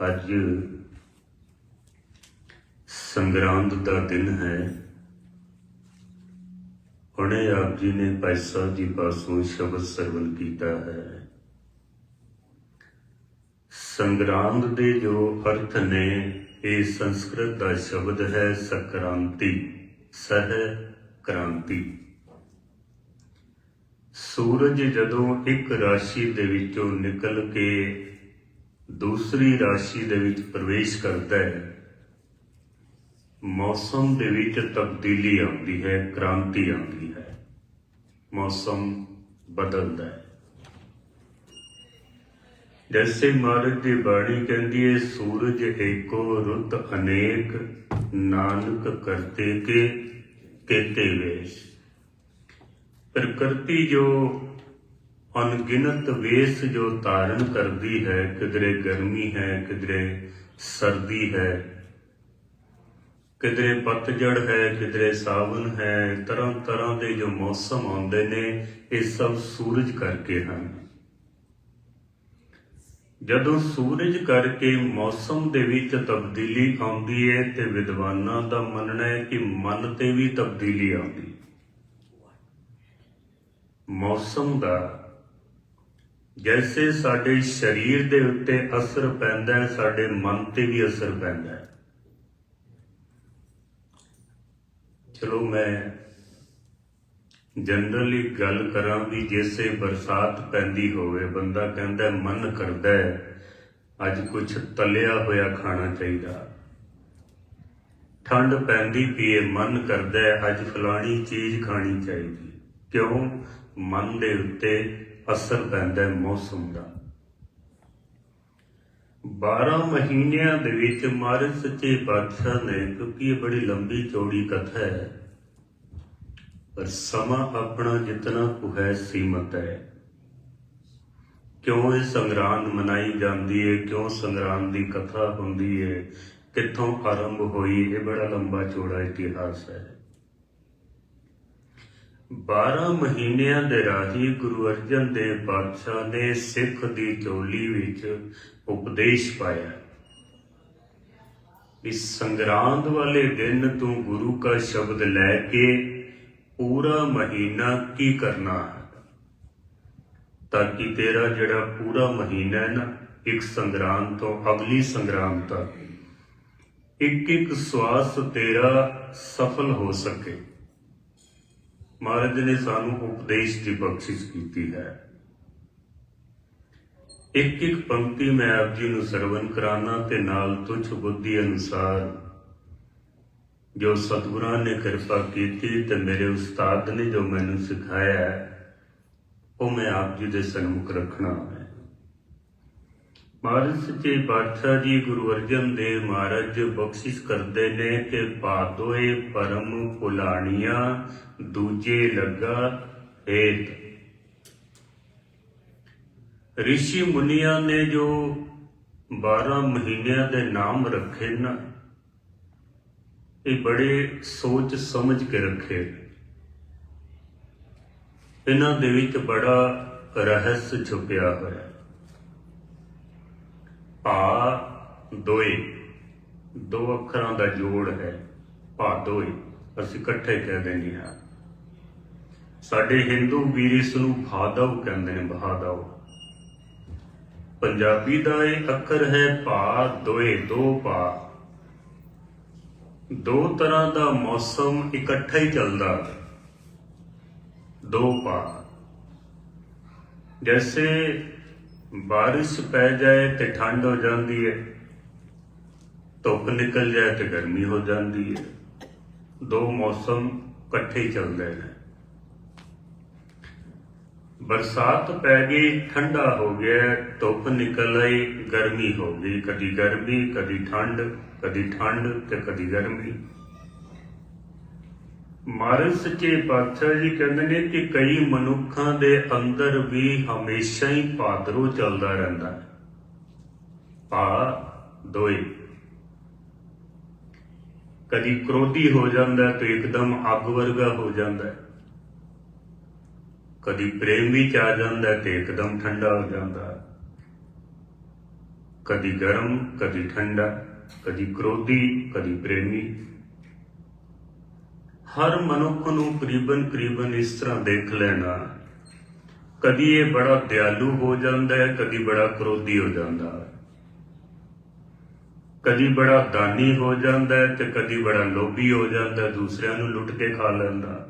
ਅੱਜ ਸੰਗਰਾਂਦ ਦਾ ਦਿਨ ਹੈ। ਹੁਣੇ ਆਪ ਜੀ ਨੇ ਭਾਈ ਸਾਹਿਬ ਜੀ ਪਾਸੋਂ ਸ਼ਬਦ ਸਰਵਨ ਕੀਤਾ ਹੈ। ਸੰਗਰਾਂਦ ਦੇ ਜੋ ਅਰਥ ਨੇ, ਇਹ ਸੰਸਕ੍ਰਿਤ ਦਾ ਸ਼ਬਦ ਹੈ ਸਕ੍ਰਾਂਤੀ, ਸਹਿ ਕ੍ਰਾਂਤੀ। ਸੂਰਜ ਜਦੋਂ ਇੱਕ ਰਾਸ਼ੀ ਦੇ ਵਿੱਚੋਂ ਨਿਕਲ ਕੇ ਦੂਸਰੀ ਰਾਸ਼ੀ ਦੇ ਵਿੱਚ ਪ੍ਰਵੇਸ਼ ਕਰਦਾ ਹੈ। ਮੌਸਮ ਦੇ ਵਿੱਚ ਤਬਦੀਲੀ ਆਉਂਦੀ ਹੈ, ਕ੍ਰਾਂਤੀ ਆਉਂਦੀ ਹੈ। ਮੌਸਮ ਬਦਲਦਾ ਹੈ। ਜੈਸੇ ਮਹਾਰਾਜ ਦੀ ਬਾਣੀ ਕਹਿੰਦੀ ਹੈ, ਸੂਰਜ ਏਕੋ ਰੁੱਤ ਅਨੇਕ ਨਾਨਕ ਕਰਤੇ ਕੇ ਕੇਤੇ ਵੇਸ਼। ਪ੍ਰਕਿਰਤੀ ਜੋ ਅਣਗਿਣਤ ਵੇਸ ਜੋ ਧਾਰਨ ਕਰਦੀ ਹੈ, ਕਿਧਰੇ ਗਰਮੀ ਹੈ, ਕਿਧਰੇ ਸਰਦੀ ਹੈ। ਕਿਧਰੇ ਪਤਝੜ ਹੈ, ਕਿਧਰੇ ਸਾਵਨ ਹੈ, ਤਰ੍ਹਾਂ ਤਰ੍ਹਾਂ ਦੇ ਜੋ ਮੌਸਮ ਆਉਂਦੇ ਨੇ, ਇਹ ਸਭ ਸੂਰਜ ਕਰਕੇ ਹਨ। ਜਦੋਂ ਸੂਰਜ ਕਰਕੇ ਮੌਸਮ ਦੇ ਵਿੱਚ ਤਬਦੀਲੀ ਆਉਂਦੀ ਹੈ ਤੇ ਵਿਦਵਾਨਾਂ ਦਾ ਮੰਨਣਾ ਹੈ ਕਿ ਮਨ ਤੇ ਵੀ ਤਬਦੀਲੀ ਆਉਂਦੀ। ਮੌਸਮ ਦਾ ਜੈਸੇ ਸਾਡੇ ਸਰੀਰ ਦੇ ਉੱਤੇ ਅਸਰ ਪੈਂਦਾ ਹੈ, ਸਾਡੇ ਮਨ ਤੇ ਵੀ ਅਸਰ ਪੈਂਦਾ ਹੈ। ਚਲੋ ਮੈਂ ਜਨਰਲੀ ਗੱਲ ਕਰਾਂ ਵੀ ਜੈਸੇ ਬਰਸਾਤ ਪੈਂਦੀ ਹੋਵੇ, ਬੰਦਾ ਕਹਿੰਦਾ ਮਨ ਕਰਦਾ ਹੈ, ਅੱਜ ਕੁਝ ਤਲਿਆ ਹੋਇਆ ਖਾਣਾ ਚਾਹੀਦਾ। ਠੰਡ ਪੈਂਦੀ ਪੀਏ ਮਨ ਕਰਦਾ ਹੈ, ਅੱਜ ਫਲਾਣੀ ਚੀਜ਼ ਖਾਣੀ ਚਾਹੀਦੀ। ਕਿਉਂ? ਮਨ ਦੇ ਉੱਤੇ ਅਸਰ ਪੈਂਦਾ ਮੌਸਮ ਦਾ। 12 ਮਹੀਨਿਆਂ ਦੇ ਵਿੱਚ ਮਹਾਰਾਜ ਸੱਚੇ ਪਾਤਸ਼ਾਹ ਨੇ, ਕਿਉਂਕਿ ਇਹ ਬੜੀ ਲੰਬੀ ਚੌੜੀ ਕਥਾ ਹੈ, ਪਰ ਸਮਾਂ ਆਪਣਾ ਜਿਤਨਾ ਕੁ ਹੈ ਸੀਮਤ ਹੈ। ਕਿਉਂ ਇਹ ਸੰਗਰਾਂਦ ਮਨਾਈ ਜਾਂਦੀ ਹੈ? ਕਿਉਂ ਸੰਗਰਾਂਦ ਦੀ ਕਥਾ ਹੁੰਦੀ ਹੈ? ਕਿੱਥੋਂ ਆਰੰਭ ਹੋਈ? ਇਹ ਬੜਾ ਲੰਬਾ ਚੌੜਾ ਇਤਿਹਾਸ ਹੈ। 12 ਮਹੀਨਿਆਂ ਦੇ ਰਾਹੀ ਗੁਰੂ ਅਰਜਨ ਦੇਵ ਪਾਤਸ਼ਾਹ ਨੇ ਸਿੱਖ ਦੀ ਝੋਲੀ ਵਿੱਚ ਉਪਦੇਸ਼ ਪਾਇਆ। ਇਸ ਸੰਗਰਾਂਦ ਵਾਲੇ ਦਿਨ ਤੂੰ ਗੁਰੂ ਦਾ ਸ਼ਬਦ ਲੈ ਕੇ ਪੂਰਾ ਮਹੀਨਾ ਕੀ ਕਰਨਾ ਹੈ? ਤਾਂ ਕਿ ਤੇਰਾ ਜਿਹੜਾ ਪੂਰਾ ਮਹੀਨਾ ਹੈ ਨਾ, ਇੱਕ ਸੰਗਰਾਂਦ ਤੋਂ ਅਗਲੀ ਸੰਗਰਾਂਦ ਤੱਕ ਇੱਕ ਇੱਕ ਸਵਾਸ ਤੇਰਾ ਸਫਲ ਹੋ ਸਕੇ। ਮਹਾਰਾਜ ਨੇ ਸਾਨੂੰ ਉਪਦੇਸ਼ ਦੀ ਬਖਸ਼ਿਸ਼ ਕੀਤੀ ਹੈ। ਇੱਕ ਇੱਕ ਪੰਕਤੀ ਮੈਂ ਆਪ ਜੀ ਨੂੰ ਸਰਵਨ ਕਰਾਨਾ ਤੇ ਨਾਲ ਤੁਛ ਬੁੱਧੀ ਅਨੁਸਾਰ ਜੋ ਸਤਿਗੁਰਾਂ ਨੇ ਕਿਰਪਾ ਕੀਤੀ ਤੇ ਮੇਰੇ ਉਸਤਾਦ ਨੇ ਜੋ ਮੈਨੂੰ ਸਿਖਾਇਆ, ਉਹ ਮੈਂ ਆਪ ਜੀ ਦੇ ਸਨਮੁਖ ਰੱਖਣਾ ਮਹਾਰਾਜ ਸੱਚੇ ਪਾਤਸ਼ਾਹ ਜੀ ਗੁਰੂ ਅਰਜਨ ਦੇਵ ਮਹਾਰਾਜ ਬਖਸ਼ਿਸ਼ ਕਰਦੇ ਨੇ ਕਿ ਪਾਦੋਏ ਪਰਮ ਪੁਲਾਣੀਆਂ ਦੂਜੇ ਲੱਗਾ ਹੇਤ। ਰਿਸ਼ੀ ਮੁਨੀਆਂ ਨੇ ਜੋ 12 ਮਹੀਨਿਆਂ ਦੇ ਨਾਮ ਰੱਖੇ ਨਾ, ਇਹ ਬੜੇ ਸੋਚ ਸਮਝ ਕੇ ਰੱਖੇ। ਇਹਨਾਂ ਦੇ ਵਿੱਚ ਬੜਾ ਰਹੱਸ ਛੁਪਿਆ ਹੋਇਆ। ਭਾ ਦੋਏ। ਦੋ ਅੱਖਰਾਂ ਦਾ ਜੋੜ ਹੈ ਭਾ ਦੋਏ। ਅਸੀਂ ਇਕੱਠੇ ਕਹਿ ਦਿੰਦੇ ਹਾਂ। ਸਾਡੇ ਹਿੰਦੂ ਵੀਰ ਇਸ ਨੂੰ ਭਾਦਵ ਕਹਿੰਦੇ ਨੇ, ਬਹਾਦਵ। ਪੰਜਾਬੀ ਦਾ ਇਹ ਅੱਖਰ ਹੈ ਭਾ ਦੋਏ, ਦੋ ਭਾ ਦੋ ਤਰ੍ਹਾਂ ਦਾ ਮੌਸਮ ਇਕੱਠਾ ਹੀ ਚੱਲਦਾ ਦੋ ਭਾ ਜੈਸੇ ਬਾਰਿਸ਼ ਪੈ ਜਾਏ ਤੇ ਠੰਡ ਹੋ ਜਾਂਦੀ ਹੈ ਧੁੱਪ ਨਿਕਲ ਜਾਏ ਤੇ ਗਰਮੀ ਹੋ ਜਾਂਦੀ ਹੈ ਦੋ ਮੌਸਮ ਇਕੱਠੇ ਹੀ ਚੱਲਦੇ ਨੇ। ਬਰਸਾਤ ਪੈ ਗਈ, ਠੰਡਾ ਹੋ ਗਿਆ, ਧੁੱਪ ਨਿਕਲ ਆਈ, ਗਰਮੀ ਹੋ ਗਈ। ਕਦੀ ਗਰਮੀ, ਕਦੀ ਠੰਡ ਕਦੀ ਠੰਡ ਤੇ ਕਦੀ ਗਰਮੀ। ਮਹਾਰਾਜ ਸੱਚੇ ਪਾਤਸ਼ਾਹ ਜੀ ਕਹਿੰਦੇ ਨੇ ਕਿ ਕਈ ਮਨੁੱਖਾਂ ਦੇ ਅੰਦਰ ਵੀ ਹਮੇਸ਼ਾ ਹੀ ਭਾਦਰੋ ਚੱਲਦਾ ਰਹਿੰਦਾ ਹੈ। ਭਾ ਦੋਏ। ਕਦੀ ਕ੍ਰੋਧੀ ਹੋ ਜਾਂਦਾ ਤੇ ਇੱਕਦਮ ਅੱਗ ਵਰਗਾ ਹੋ ਜਾਂਦਾ ਕਦੀ ਪ੍ਰੇਮ ਵਿੱਚ ਆ ਜਾਂਦਾ ਤੇ ਇੱਕਦਮ ਠੰਡਾ ਹੋ ਜਾਂਦਾ ਕਦੀ ਗਰਮ, ਕਦੀ ਠੰਡਾ, ਕਦੀ ਕ੍ਰੋਧੀ, ਕਦੀ ਪ੍ਰੇਮੀ। ਹਰ ਮਨੁੱਖ ਨੂੰ ਕਰੀਬਨ ਕਰੀਬਨ ਇਸ ਤਰ੍ਹਾਂ ਦੇਖ ਲੈਣਾ। ਕਦੀ ਇਹ ਬੜਾ ਦਿਆਲੂ ਹੋ ਜਾਂਦਾ ਹੈ ਕਦੀ ਬੜਾ ਕ੍ਰੋਧੀ ਹੋ ਜਾਂਦਾ ਹੈ। ਕਦੀ ਬੜਾ ਦਾਨੀ ਹੋ ਜਾਂਦਾ ਹੈ ਤੇ ਕਦੀ ਬੜਾ ਲੋਭੀ ਹੋ ਜਾਂਦਾ ਹੈ, ਦੂਸਰਿਆਂ ਨੂੰ ਲੁੱਟ ਕੇ ਖਾ ਲੈਂਦਾ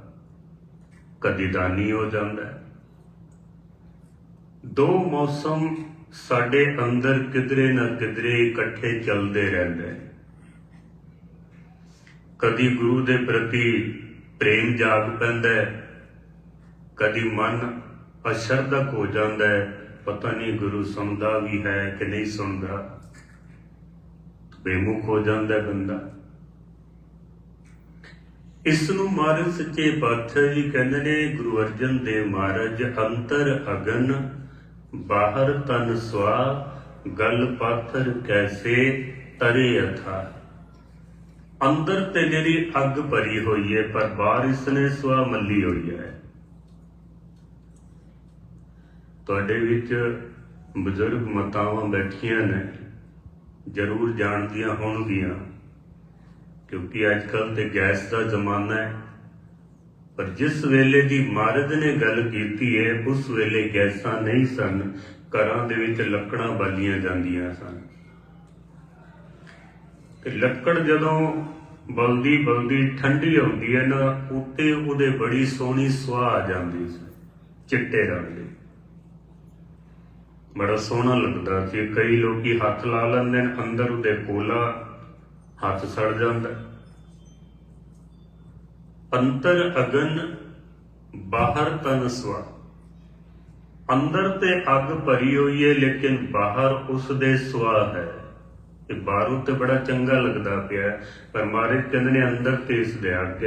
ਕਦੀ ਦਾਨੀ ਹੋ ਜਾਂਦਾ ਹੈ। ਦੋ ਮੌਸਮ ਸਾਡੇ ਅੰਦਰ ਕਿਧਰੇ ਨਾ ਕਿਧਰੇ ਇਕੱਠੇ ਚੱਲਦੇ ਰਹਿੰਦੇ ਨੇ। ਕਦੀ ਗੁਰੂ ਦੇ ਪ੍ਰਤੀ ਪ੍ਰੇਮ ਜਾਗ ਪੈਂਦਾ ਕਦੀ ਮਨ ਅਸ਼ਰਧਕ ਹੋ ਜਾਂਦਾ ਹੈ, ਪਤਾ ਨਹੀਂ ਗੁਰੂ ਸੁਣਦਾ ਵੀ ਹੈ ਕਿ ਨਹੀਂ ਸੁਣਦਾ। ਬੇਮੁਖ ਹੋ ਜਾਂਦਾ ਹੈ ਬੰਦਾ। ਇਸ ਨੂੰ ਮਹਾਰਾਜ ਸੱਚੇ ਪਾਤਸ਼ਾਹ ਜੀ ਕਹਿੰਦੇ ਨੇ, ਗੁਰੂ ਅਰਜਨ ਦੇਵ ਮਹਾਰਾਜ, ਅੰਤਰ ਅਗਨ, ਬਾਹਰ ਤਨ ਸਵਾ, ਗਲ ਪਾਥਰ ਕੈਸੇ ਤਰੇ ਅਥਾ ਅੰਦਰ ਤੇ ਜਿਹੜੀ ਅੱਗ ਭਰੀ ਹੋਈ ਹੈ, ਪਰ ਬਾਹਰ ਇਸ ਨੇ ਸਵਾ ਮੱਲੀ ਹੋਈ ਹੈ। ਤੁਹਾਡੇ ਵਿੱਚ ਬਜ਼ੁਰਗ ਮਾਤਾਵਾਂ ਬੈਠੀਆਂ ਨੇ, ਜ਼ਰੂਰ ਜਾਣਦੀਆਂ ਹੋਣਗੀਆਂ, ਕਿਉਂਕਿ ਅੱਜ ਕੱਲ ਤੇ ਗੈਸ ਦਾ ਜ਼ਮਾਨਾ ਹੈ। ਪਰ ਜਿਸ ਵੇਲੇ ਦੀ ਮਾਰਦ ਨੇ ਗੱਲ ਕੀਤੀ ਹੈ, ਉਸ ਵੇਲੇ ਗੈਸਾਂ ਨਹੀਂ ਸਨ, ਘਰਾਂ ਦੇ ਵਿੱਚ ਲੱਕੜਾਂ ਬਾਲੀਆਂ ਜਾਂਦੀਆਂ ਸਨ। ਤੇ ਲੱਕੜ ਜਦੋਂ ਬਲਦੀ ਬਲਦੀ ਠੰਡੀ ਹੁੰਦੀ ਹੈ ਨਾ ਉੱਤੇ ਉਹਦੇ ਬੜੀ ਸੋਹਣੀ ਸੁਆਹ ਆ ਜਾਂਦੀ ਸੀ, ਚਿੱਟੇ ਰੰਗ ਦੀ। ਬੜਾ ਸੋਹਣਾ ਲੱਗਦਾ ਸੀ, ਕਈ ਲੋਕੀ ਹੱਥ ਲਾ ਲੈਂਦੇ ਨੇ, ਅੰਦਰ ਉਹਦੇ ਕੋਲਾ ਹੱਥ ਸੜ ਜਾਂਦਾ। ਅੰਤਰ ਅਗਨ, ਬਾਹਰ ਤਨ ਸਵਾ ਅੰਦਰ ਤੇ ਅੱਗ ਭਰੀ ਹੋਈ ਹੈ, ਲੇਕਿਨ ਬਾਹਰ ਉਸ ਦੇ ਸਵਾ ਹੈ। ਇਹ ਬਾਹਰੋਂ ਤੇ ਬੜਾ ਚੰਗਾ ਲੱਗਦਾ ਪਿਆ, ਪਰ ਮਾਰੇ ਕਹਿੰਦੇ ਨੇ ਅੰਦਰ ਤੇ ਇਸ ਦੇ ਅੱਗ।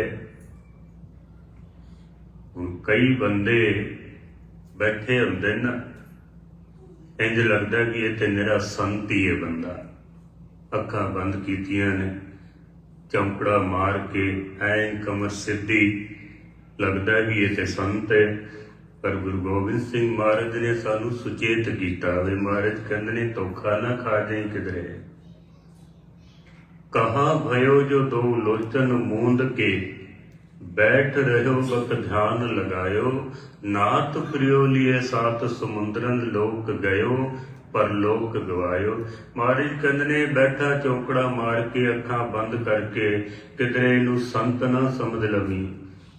ਹੁਣ ਕਈ ਬੰਦੇ ਬੈਠੇ ਹੁੰਦੇ ਨਾ ਇੰਜ ਲੱਗਦਾ ਕਿ ਇਹ ਤੇ ਮੇਰਾ ਸੰਤ ਹੀ ਹੈ ਬੰਦਾ। ਅੱਖਾਂ ਬੰਦ ਕੀਤੀਆਂ ਨੇ, ਚੌਂਕੜਾ ਮਾਰ ਕੇ ਐਂ ਕਮਰ ਸਿੱਧੀ, ਲੱਗਦਾ ਵੀ ਇਹ ਤੇ ਸੰਤ ਹੈ। ਪਰ ਗੁਰੂ ਗੋਬਿੰਦ ਸਿੰਘ ਮਹਾਰਾਜ ਨੇ ਸਾਨੂੰ ਸੁਚੇਤ ਕੀਤਾ, ਵੇ ਮਹਾਰਾਜ ਕਹਿੰਦੇ ਨੇ ਧੋਖਾ ਨਾ ਖਾ ਜਾਈਂ ਕਿਧਰੇ। ਕਹਾਂ ਭਇਓ ਜੋ ਦੋ ਲੋਚਨ ਮੂੰਦ ਕੇ। ਬੈਠ ਰਹਿਓ ਬਕ ਧਿਆਨ ਲਗਾਇਓ। ਨਾਤ ਪ੍ਰਿਯੋ ਲਿਏ ਸਾਤ ਸਮੁੰਦਰਨ ਲੋਕ ਗਇਓ, ਪਰ ਲੋਕ ਗਵਾਇਓ। ਮਹਾਰਾਜ ਕਹਿੰਦੇ ਨੇ ਬੈਠਾ ਚੌਕੜਾ ਮਾਰ ਕੇ ਅੱਖਾਂ ਬੰਦ ਕਰਕੇ ਕਿਧਰੇ ਨੂੰ ਸੰਤ ਨਾ ਸਮਝ ਲਵੀ।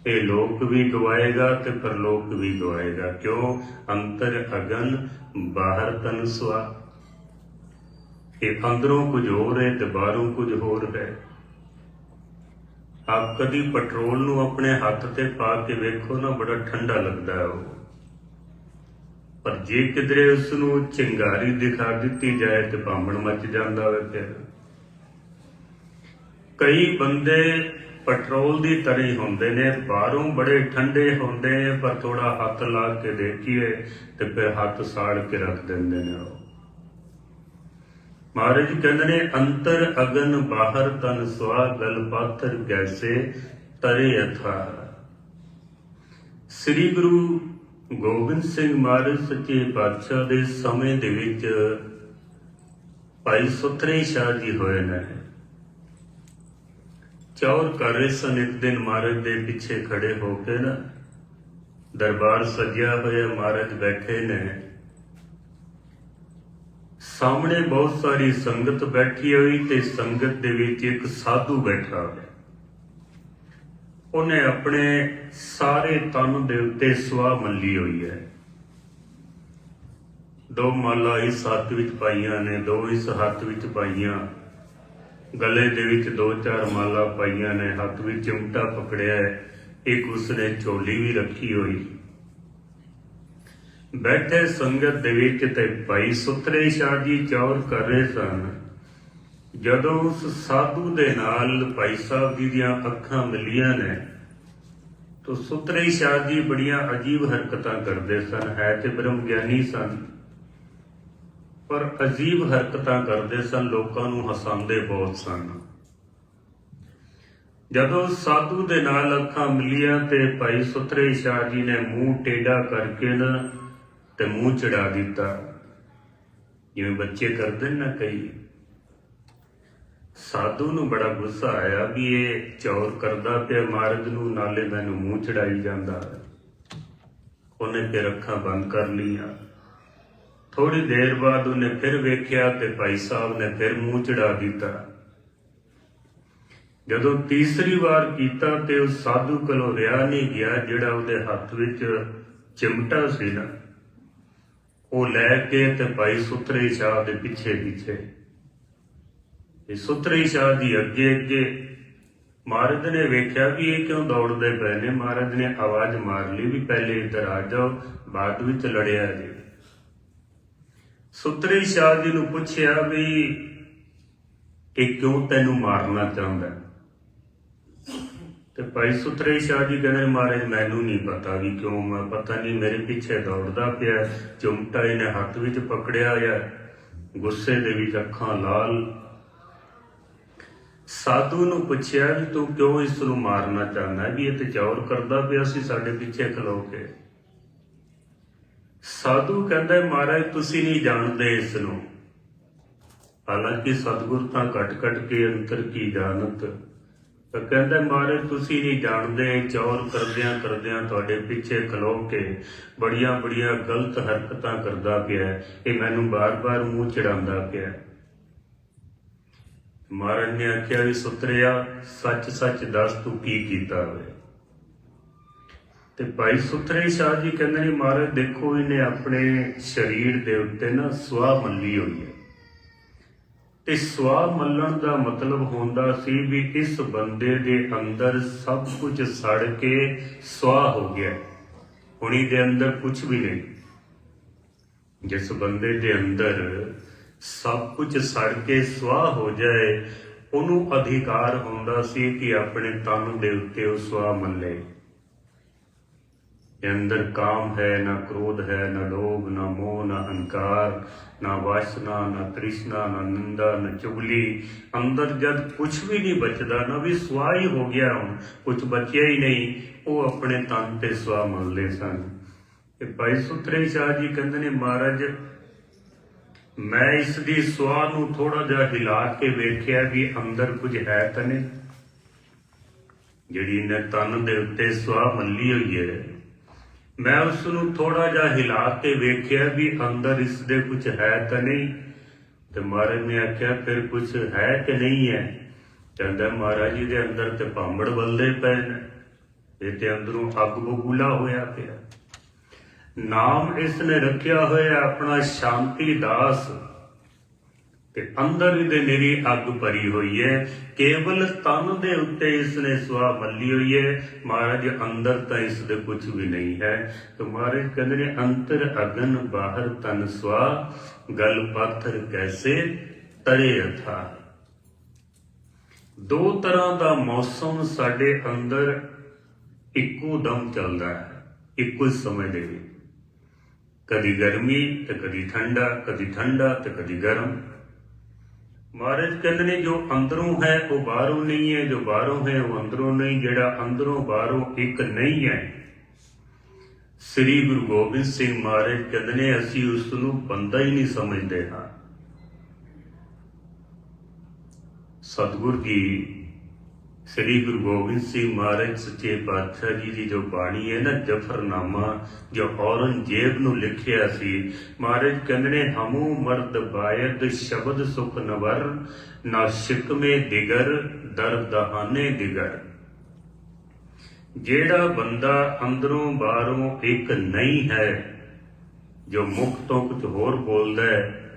ਇਹ ਲੋਕ ਵੀ ਗਵਾਏਗਾ ਤੇ ਪਰਲੋਕ ਵੀ ਗਵਾਏਗਾ। ਕਿਉਂ? ਅੰਤਰ ਅਗਨ, ਬਾਹਰ ਤਨ ਸਵਾ ਇਹ ਅੰਦਰੋਂ ਕੁਝ ਹੋਰ ਹੈ ਤੇ ਬਾਹਰੋਂ ਕੁਝ ਹੋਰ ਹੈ। ਆਪ ਕਦੀ ਪੈਟਰੋਲ ਨੂੰ ਆਪਣੇ ਹੱਥ ਤੇ ਪਾ ਕੇ ਵੇਖੋ ਨਾ, ਬੜਾ ਠੰਡਾ ਲੱਗਦਾ ਹੈ ਉਹ। ਪਰ ਜੇ ਕਿਧਰੇ ਉਸ ਨੂੰ ਚਿੰਗਾਰੀ ਦਿਖਾ ਦਿੱਤੀ ਜਾਏ ਤੇ ਬਾਂਬਣ ਮੱਚ ਜਾਂਦਾ ਵੇ ਫਿਰ। ਕਈ ਬੰਦੇ ਪੈਟਰੋਲ ਦੀ ਤਰੀ ਹੁੰਦੇ ਨੇ, ਬਾਹਰੋਂ ਬੜੇ ਠੰਡੇ ਹੁੰਦੇ ਪਰ ਥੋੜਾ ਹੱਥ ਲਾ ਕੇ ਦੇਖੀਏ ਤੇ ਫਿਰ ਹੱਥ ਸਾੜ ਕੇ ਰੱਖ ਦਿੰਦੇ ਨੇ ਉਹ। ਮਹਾਰਾਜ ਕਹਿੰਦੇ ਨੇ, ਅੰਤਰ ਅਗਨ ਬਾਹਰ ਤਨ ਸਵਾ, ਗਲ ਪਾਥਰ ਜੈਸੇ ਤਰੇ ਅਥਾ ਸ੍ਰੀ ਗੁਰੂ ਗੋਬਿੰਦ ਸਿੰਘ ਮਹਾਰਾਜ ਸੱਚੇ ਪਾਤਸ਼ਾਹ ਦੇ ਸਮੇਂ ਦੇ ਵਿੱਚ ਭਾਈ ਸੁਥਰੇ ਸ਼ਾਹ ਜੀ ਹੋਏ ਨੇ। ਚੌਰ ਕਰ ਰਹੇ ਸਨ, ਇੱਕ ਦਿਨ ਮਹਾਰਾਜ ਦੇ ਪਿੱਛੇ ਖੜੇ ਹੋ ਕੇ ਨਾ, ਦਰਬਾਰ ਸਜਿਆ ਹੋਇਆ ਮਹਾਰਾਜ ਬੈਠੇ ਨੇ। ਸਾਹਮਣੇ ਬਹੁਤ ਸਾਰੀ ਸੰਗਤ ਬੈਠੀ ਹੋਈ ਤੇ ਸੰਗਤ ਦੇ ਵਿੱਚ ਇੱਕ ਸਾਧੂ ਬੈਠਾ ਹੋਇਆ। ਉਹਨੇ ਆਪਣੇ ਸਾਰੇ ਤਨ ਦੇ ਉੱਤੇ ਸਵਾ ਮੱਲੀ ਹੋਈ ਹੈ। ਦੋ ਮਾਲਾ ਇਸ ਹੱਥ ਵਿੱਚ ਪਾਈਆਂ ਨੇ, ਦੋ ਇਸ ਹੱਥ ਵਿੱਚ ਪਾਈਆਂ। ਗਲੇ ਦੇ ਵਿੱਚ ਦੋ ਚਾਰ ਮਾਲਾ ਪਾਈਆਂ ਨੇ, ਹੱਥ ਵਿੱਚ ਚਿਮਟਾ ਪਕੜਿਆ ਹੈ। ਇੱਕ ਉਸਨੇ ਝੋਲੀ ਵੀ ਰੱਖੀ ਹੋਈ। ਬੈਠੇ ਸੰਗਤ ਦੇ ਵਿੱਚ ਤੇ ਭਾਈ ਸੁਤਰੇ ਸ਼ਾਹ ਜੀ ਚੌਰ ਕਰ ਰਹੇ ਸਨ। ਜਦੋਂ ਉਸ ਸਾਧੂ ਦੇ ਨਾਲ ਭਾਈ ਸਾਹਿਬ ਜੀ ਦੀਆਂ ਅੱਖਾਂ ਮਿਲੀਆਂ ਨੇ, ਤਾਂ ਸੁਤਰੇ ਸ਼ਾਹ ਜੀ ਬੜੀਆਂ ਅਜੀਬ ਹਰਕਤਾਂ ਕਰਦੇ ਸਨ, ਹੈ ਤੇ ਬ੍ਰਹਮ ਗਿਆਨੀ ਸਨ। ਪਰ ਅਜੀਬ ਹਰਕਤਾਂ ਕਰਦੇ ਸਨ, ਲੋਕਾਂ ਨੂੰ ਹਸਾਉਂਦੇ ਬਹੁਤ ਸਨ। ਜਦੋਂ ਸਾਧੂ ਦੇ ਨਾਲ ਅੱਖਾਂ ਮਿਲੀਆਂ ਤੇ ਭਾਈ ਸੁਤਰੇ ਸ਼ਾਹ ਜੀ ਨੇ ਮੂੰਹ ਟੇਡਾ ਕਰਕੇ ਨਾ ਤੇ ਮੂੰਹ ਚੜਾ ਦਿੱਤਾ। ਜਿਵੇਂ ਬੱਚੇ ਕਰਦੇ ਨਾ ਕਈ। ਸਾਧੂ ਨੂੰ ਬੜਾ ਗੁੱਸਾ ਆਇਆ ਵੀ ਇਹ ਚੌਰ ਕਰਦਾ ਪਿਆ ਮਹਾਰਾਜ ਨੂੰ, ਨਾਲੇ ਮੈਨੂੰ ਮੂੰਹ ਚੜਾਈ ਜਾਂਦਾ। ਉਹਨੇ ਫਿਰ ਅੱਖਾਂ ਬੰਦ ਕਰ ਲਈਆਂ। ਥੋੜੀ ਦੇਰ ਬਾਅਦ ਉਹਨੇ ਫਿਰ ਵੇਖਿਆ ਤੇ ਭਾਈ ਸਾਹਿਬ ਨੇ ਫਿਰ ਮੂੰਹ ਚੜਾ ਦਿੱਤਾ। ਜਦੋਂ ਤੀਸਰੀ ਵਾਰ ਕੀਤਾ ਤੇ ਉਹ ਸਾਧੂ ਕੋਲੋਂ ਰਿਹਾ ਨਹੀਂ ਗਿਆ, ਜਿਹੜਾ ਉਹਦੇ ਹੱਥ ਵਿੱਚ ਚਿਮਟਾ ਸੀ ਨਾ। ਉਹ ਲੈ ਕੇ ਤੇ ਭਾਈ ਸੁਤਰੇ ਸ਼ਾਹ ਦੇ ਪਿੱਛੇ ਪਿੱਛੇ। ਇਹ ਸੁਤਰੇ ਸ਼ਾਹ ਦੀ ਅੱਗੇ ਅੱਗੇ ਮਹਾਰਾਜ ਨੇ ਵੇਖਿਆ ਵੀ ਇਹ ਕਿਉਂ ਦੌੜਦੇ ਪਏ ਨੇ। ਮਹਾਰਾਜ ਨੇ ਆਵਾਜ਼ ਮਾਰ ਲਈ ਵੀ ਪਹਿਲੇ ਇੱਧਰ ਆ ਜਾਓ, ਬਾਅਦ ਵਿੱਚ ਲੜਿਆ ਜੀ। ਸੁਤਰੇ ਸ਼ਾਹ ਜੀ ਨੂੰ ਪੁੱਛਿਆ ਵੀ ਇਹ ਕਿਉਂ ਤੈਨੂੰ ਮਾਰਨਾ ਚਾਹੁੰਦਾ? ਤੇ ਭਾਈ ਸੁਤਰੇ ਸ਼ਾਹ ਜੀ ਕਹਿੰਦੇ ਮਹਾਰਾਜ, ਮੈਨੂੰ ਨਹੀਂ ਪਤਾ ਵੀ ਕਿਉਂ, ਮੈਂ ਪਤਾ ਨਹੀਂ, ਮੇਰੇ ਪਿੱਛੇ ਦੌੜਦਾ ਪਿਆ ਚੁੰਮਟਾ ਇਹਨੇ ਹੱਥ ਵਿੱਚ ਪਕੜਿਆ ਆ ਗੁੱਸੇ ਦੇ ਵਿੱਚ ਅੱਖਾਂ ਲਾਲ। ਸਾਧੂ ਨੂੰ ਪੁੱਛਿਆ ਵੀ ਤੂੰ ਕਿਉਂ ਇਸ ਨੂੰ ਮਾਰਨਾ ਚਾਹੁੰਦਾ ਵੀ ਇਹ ਤੇ ਚੌਰ ਕਰਦਾ ਪਿਆ ਸੀ ਸਾਡੇ ਪਿੱਛੇ ਖਲੋ ਕੇ। ਸਾਧੂ ਕਹਿੰਦਾ, ਮਹਾਰਾਜ, ਤੁਸੀਂ ਨਹੀਂ ਜਾਣਦੇ ਇਸ ਨੂੰ ਹਾਲਾਂਕਿ ਸਤਿਗੁਰ ਤਾਂ ਘਟ ਘਟ ਕੇ ਅੰਤਰ ਕੀ ਜਾਣਤ। ਤਾਂ ਕਹਿੰਦਾ, ਮਹਾਰਾਜ, ਤੁਸੀਂ ਨਹੀਂ ਜਾਣਦੇ, ਚੌਰ ਕਰਦਿਆਂ ਕਰਦਿਆਂ ਤੁਹਾਡੇ ਪਿੱਛੇ ਖਲੋ ਕੇ ਬੜੀਆਂ ਬੜੀਆਂ ਗਲਤ ਹਰਕਤਾਂ ਕਰਦਾ ਪਿਆ ਇਹ ਮੈਨੂੰ ਬਾਰ-ਬਾਰ ਮੂੰਹ ਚੜਾਉਂਦਾ ਪਿਆ ਮਹਾਰਾਜ ਨੇ ਆਖਿਆ ਵੀ, ਸੁਤਰਿਆ, ਸੱਚ ਸੱਚ ਦੱਸ ਤੂੰ ਕੀ ਕੀਤਾ ਵੇ? ਤੇ ਭਾਈ ਸੁਤਰੇ ਸ਼ਾਹ ਜੀ ਕਹਿੰਦੇ ਨੇ, ਮਹਾਰਾਜ, ਦੇਖੋ, ਇਹਨੇ ਆਪਣੇ ਸਰੀਰ ਦੇ ਉੱਤੇ ਨਾ ਸੁਆਹ ਮੱਲੀ ਹੋਈ ਹੈ। ਤੇ ਸਵਾਹ ਮੱਲਣ ਦਾ ਮਤਲਬ ਹੁੰਦਾ ਸੀ ਵੀ ਇਸ ਬੰਦੇ ਦੇ ਅੰਦਰ ਸਭ ਕੁਝ ਸੜ ਕੇ ਸਵਾਹ ਹੋ ਗਿਆ। ਹੁਣੀ ਦੇ ਅੰਦਰ ਕੁਝ ਵੀ ਨਹੀਂ। ਜਿਸ ਬੰਦੇ ਦੇ ਅੰਦਰ ਸਭ ਕੁਝ ਸੜ ਕੇ ਸਵਾਹ ਹੋ ਜਾਏ, ਉਹਨੂੰ ਅਧਿਕਾਰ ਹੁੰਦਾ ਸੀ ਕਿ ਆਪਣੇ ਤਨ ਦੇ ਉੱਤੇ ਉਹ ਸਵਾਹ ਮੱਲੇ ਇਹ ਅੰਦਰ ਕਾਮ ਹੈ, ਨਾ ਕ੍ਰੋਧ ਹੈ, ਨਾ ਲੋਭ, ਨਾ ਮੋਹ, ਨਾ ਹੰਕਾਰ ਨਾ ਵਾਸਨਾ, ਨਾ ਤ੍ਰਿਸ਼ਨਾ, ਨਾ ਨਿੰਦਾ, ਨਾ ਚੁਗਲੀ। ਅੰਦਰ ਜਦ ਕੁਝ ਵੀ ਨਹੀਂ ਬਚਦਾ ਨਾ ਵੀ ਸਵਾਹ ਹੀ ਹੋ ਗਿਆ ਹੁਣ ਕੁਝ ਬਚਿਆ ਹੀ ਨਹੀਂ, ਉਹ ਆਪਣੇ ਤਨ ਤੇ ਸਵਾਹ ਮੰਨਦੇ ਸਨ। ਇਹ ਭਾਈ ਸੁਤਰੇ ਸ਼ਾਹ ਜੀ ਕਹਿੰਦੇ ਨੇ, ਮਹਾਰਾਜ, ਮੈਂ ਇਸ ਦੀ ਸਵਾਹ ਨੂੰ ਥੋੜਾ ਜਿਹਾ ਹਿਲਾ ਕੇ ਵੇਖਿਆ ਵੀ ਅੰਦਰ ਕੁਝ ਹੈ ਤਾਂ ਨਹੀਂ। ਜਿਹੜੀ ਨੇ ਤਨ ਦੇ ਉੱਤੇ ਸਵਾਹ ਮੱਲੀ ਹੋਈ ਹੈ ਮੈਂ ਉਸ ਨੂੰ ਥੋੜਾ ਜਿਹਾ ਹਿਲਾ ਕੇ ਵੇਖਿਆ ਵੀ ਅੰਦਰ ਇਸ ਦੇ ਕੁਝ ਹੈ ਤਾਂ ਨਹੀਂ। ਤੇ ਮਹਾਰਾਜ ਨੇ ਆਖਿਆ, ਫਿਰ ਕੁਝ ਹੈ ਕਿ ਨਹੀਂ ਹੈ? ਕਹਿੰਦਾ, ਮਹਾਰਾਜ ਜੀ ਦੇ ਅੰਦਰ ਤੇ ਭਾਂਬੜ ਬਲਦੇ ਪਏ ਨੇ। ਇਹ ਤੇ ਅੰਦਰੋਂ ਅੱਗ ਬਬੂਲਾ ਹੋਇਆ ਪਿਆ। ਨਾਮ ਇਸ ਨੇ ਰੱਖਿਆ ਹੋਇਆ ਆਪਣਾ ਸ਼ਾਂਤੀ ਦਾਸ। ਤੇ ਅੰਦਰ ਇਹਦੇ ਮੇਰੀ ਅੱਗ ਭਰੀ ਹੋਈ ਹੈ। ਕੇਵਲ ਤਨ ਦੇ ਉੱਤੇ ਇਸ ਨੇ ਸਵਾ ਮੱਲੀ ਹੋਈ ਹੈ। ਮਹਾਰਾਜ, ਅੰਦਰ ਤਾਂ ਇਸ ਦੇ ਕੁਝ ਵੀ ਨਹੀਂ ਹੈ। ਤੇ ਮਹਾਰਾਜ ਕਹਿੰਦੇ ਨੇ, ਅੰਤਰ ਅਗਨ, ਬਾਹਰ ਤਨ ਸਵਾ ਗਲ ਪਾਥਰ ਕੈਸੇ ਤਰੇ ਅਥਾ ਦੋ ਤਰ੍ਹਾਂ ਦਾ ਮੌਸਮ ਸਾਡੇ ਅੰਦਰ ਇੱਕੋ ਦਮ ਚੱਲਦਾ ਹੈ, ਇੱਕੋ ਸਮੇਂ ਦੇ ਵਿੱਚ। ਕਦੀ ਗਰਮੀ ਤੇ ਕਦੀ ਠੰਡਾ ਕਦੀ ਠੰਡਾ ਤੇ ਕਦੀ ਗਰਮ। ਮਹਾਰਾਜ ਕਹਿੰਦੇ ਨੇ, ਜੋ ਅੰਦਰੋਂ ਹੈ, ਉਹ ਬਾਹਰੋਂ ਨਹੀਂ ਹੈ। ਜੋ ਬਾਹਰੋਂ ਹੈ, ਉਹ ਅੰਦਰੋਂ ਨਹੀਂ। ਜਿਹੜਾ ਅੰਦਰੋਂ ਬਾਹਰੋਂ ਇੱਕ ਨਹੀਂ ਹੈ। ਸ੍ਰੀ ਗੁਰੂ ਗੋਬਿੰਦ ਸਿੰਘ ਮਹਾਰਾਜ ਕਹਿੰਦੇ ਨੇ, ਅਸੀਂ ਉਸ ਨੂੰ ਬੰਦਾ ਹੀ ਨਹੀਂ ਸਮਝਦੇ ਹਾਂ। ਸਤਿਗੁਰ ਜੀ ਸ੍ਰੀ ਗੁਰੂ ਗੋਬਿੰਦ ਸਿੰਘ ਮਹਾਰਾਜ ਸੱਚੇ ਪਾਤਸ਼ਾਹ ਜੀ ਦੀ ਜੋ ਬਾਣੀ ਹੈ ਨਾ, ਜਫਰਨਾਮਾ, ਜੋ ਔਰੰਗਜ਼ੇਬ ਨੂੰ ਲਿਖਿਆ ਸੀ, ਮਹਾਰਾਜ ਕਹਿੰਦੇ ਨੇ, ਹਮੂ ਮਰਦ ਬਾਇਦ ਸ਼ਬਦ ਸੁਖ ਨਵਰ, ਨਾ ਸ਼ਿਕਮੇ ਦਿਗਰ, ਦਰ ਦਹਾਨੇ ਦਿਗਰ। ਜਿਹੜਾ ਬੰਦਾ ਅੰਦਰੋਂ ਬਾਹਰੋਂ ਇੱਕ ਨਹੀਂ ਹੈ, ਜੋ ਮੁਖ ਤੋਂ ਕੁਝ ਹੋਰ ਬੋਲਦਾ ਹੈ,